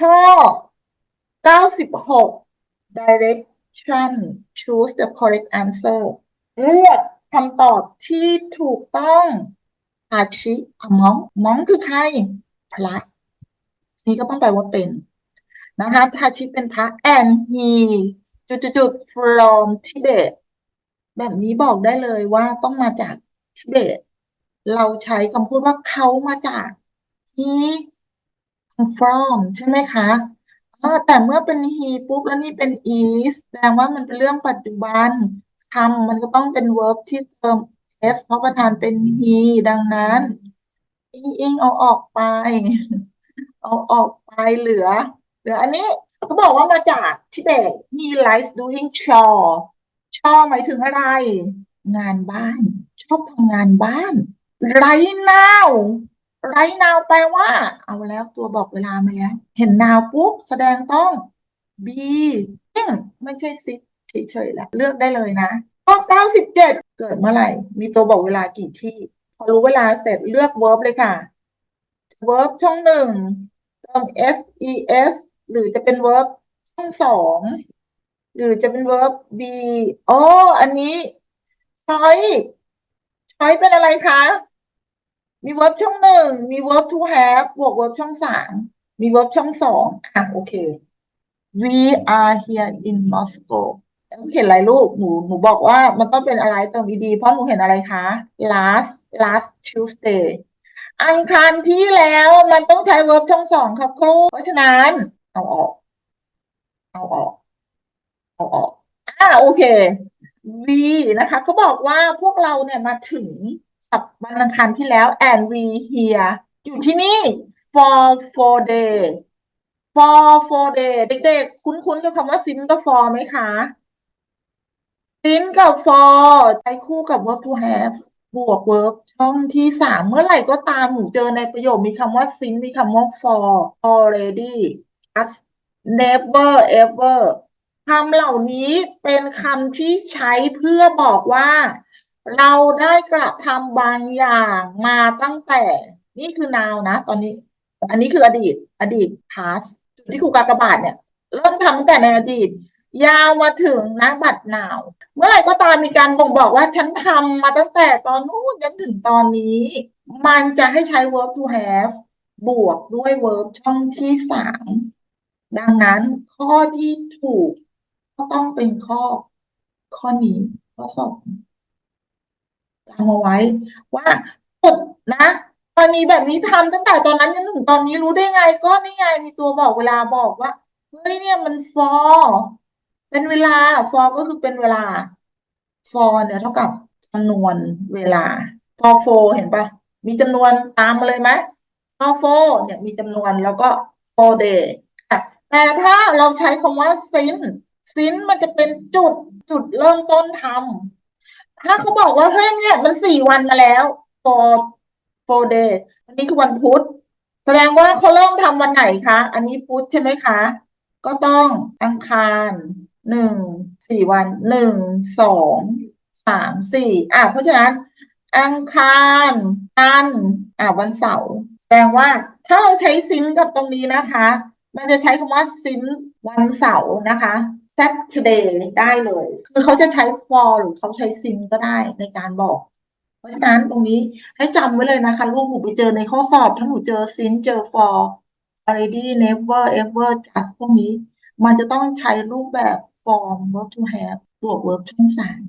ข้อเก้าสิบหก direction choose the correct answer เลือกคำตอบที่ถูกต้องอาชิอมองมองคือใคร พระ นี่ก็ต้องแปลว่าเป็น นะคะทาชิเป็นพระ and he จุดจุดจุด from Tibet แบบนี้บอกได้เลยว่าต้องมาจากทิเบต เราใช้คำพูดว่าเขามาจาก he from ใช่ไหมคะเออแต่เมื่อเป็น he ปุ๊บแล้วนี่เป็น is แสดงว่ามันเป็นเรื่องปัจจุบันคำมันก็ต้องเป็น verb ที่เติม s เพราะประธานเป็น he ดังนั้นอิงอิงเอาออกไป เอาออกไปเหลือ เหลืออันนี้เขาบอกว่ามาจากทิเบต he likes doing chore ชอบหมายถึงอะไร งานบ้าน ชอบทำงานบ้าน right now right now แปลว่า เอาแล้วตัวบอกเวลามาแล้ว เห็น now ปุ๊บแสดงต้อง be ไม่ใช่ sit เฉยๆแล้วเลือกได้เลยนะข้อ97 เกิดเมื่อไหร่ มีตัวบอกเวลากี่ที่ พอรู้เวลาเสร็จเลือก verb เลยค่ะ verb ช่องหนึ่งเติม s e s หรือจะเป็น verb ช่องสองหรือจะเป็น verb be อ๋ออันนี้ choice choice เป็นอะไรคะ มี verb ช่องหนึ่งมี verb to have บวก verb ช่องสามมี verb ช่องสองอะโอเค we are here in Moscow เห็นอะไรลูก หนูหนูบอกว่ามันต้องเป็นอะไรเติม ed เพราะหนูเห็นอะไรคะ last last Tuesday อังคารที่แล้วมันต้องใช้ verb ช่องสองครับครูเพราะฉะนั้น เอาออก เอาออก เอาออกอ่าโอเค V นะคะเขาบอกว่าพวกเราเนี่ยมาถึง กับวันอังคารที่แล้ว and we here อยู่ที่นี่ for four day for four day เด็กๆ คุ้นๆกับคำว่า sin กับ for ไหมคะ sin กับ for ใช้คู่กับ verb to have บวก verb ช่องที่สามเมื่อไหร่ก็ตามหนูเจอในประโยคมีคำว่า sin มีคำว่า for already just never ever คำเหล่านี้เป็นคำที่ใช้เพื่อบอกว่า เราได้กระทำบางอย่างมาตั้งแต่ นี่คือ now นะ ตอนนี้ อันนี้คืออดีต อดีต past จุดที่ครูกากบาทเนี่ย เริ่มทำตั้งแต่ในอดีต ยาวมาถึงณบัด now เมื่อไหร่ก็ตามมีการบ่งบอกว่าฉันทำมาตั้งแต่ตอนนู้นจนถึงตอนนี้ มันจะให้ใช้ verb to have บวกด้วย verb ช่องที่สามดังนั้นข้อที่ถูกก็ต้องเป็นข้อ ข้อนี้ข้อสอง จำเอาไว้ ว่าจุดนะกรณีแบบนี้ทำตั้งแต่ตอนนั้นจนถึงตอนนี้รู้ได้ไง ก็นี่ไงมีตัวบอกเวลาบอกว่าเฮ้ยเนี่ยมัน for เป็นเวลา for ก็คือเป็นเวลา for เนี่ยเท่ากับจำนวนเวลา for for เห็นปะมีจำนวนตามมาเลยไหม for for เนี่ยมีจำนวนแล้วก็ for day อะแต่ถ้าเราใช้คำว่า since since มันจะเป็นจุดจุดเริ่มต้นทำ ถ้าเขาบอกว่าเฮ้ยเนี่ยมันสี่วันมาแล้ว for for day อันนี้คือวันพุธ แสดงว่าเขาเริ่มทำวันไหนคะ อันนี้พุธใช่ไหมคะ ก็ต้องอังคารหนึ่งสี่วันหนึ่งสองสามสี่อะเพราะฉะนั้น อังคารจันอะวันเสาร์แสดงว่า ถ้าเราใช้ซินกับตรงนี้นะคะ มันจะใช้คำว่าซินวันเสาร์นะคะ Saturday ได้เลย คือเขาจะใช้ for หรือเขาใช้ซินก็ได้ในการบอก เพราะฉะนั้นตรงนี้ให้จำไว้เลยนะคะ ลูกหนูไปเจอในข้อสอบ ถ้าหนูเจอ sin เจอ for already never ever just พวกนี้ มันจะต้องใช้รูปแบบ form verb to have บวก verb ทั้งสาม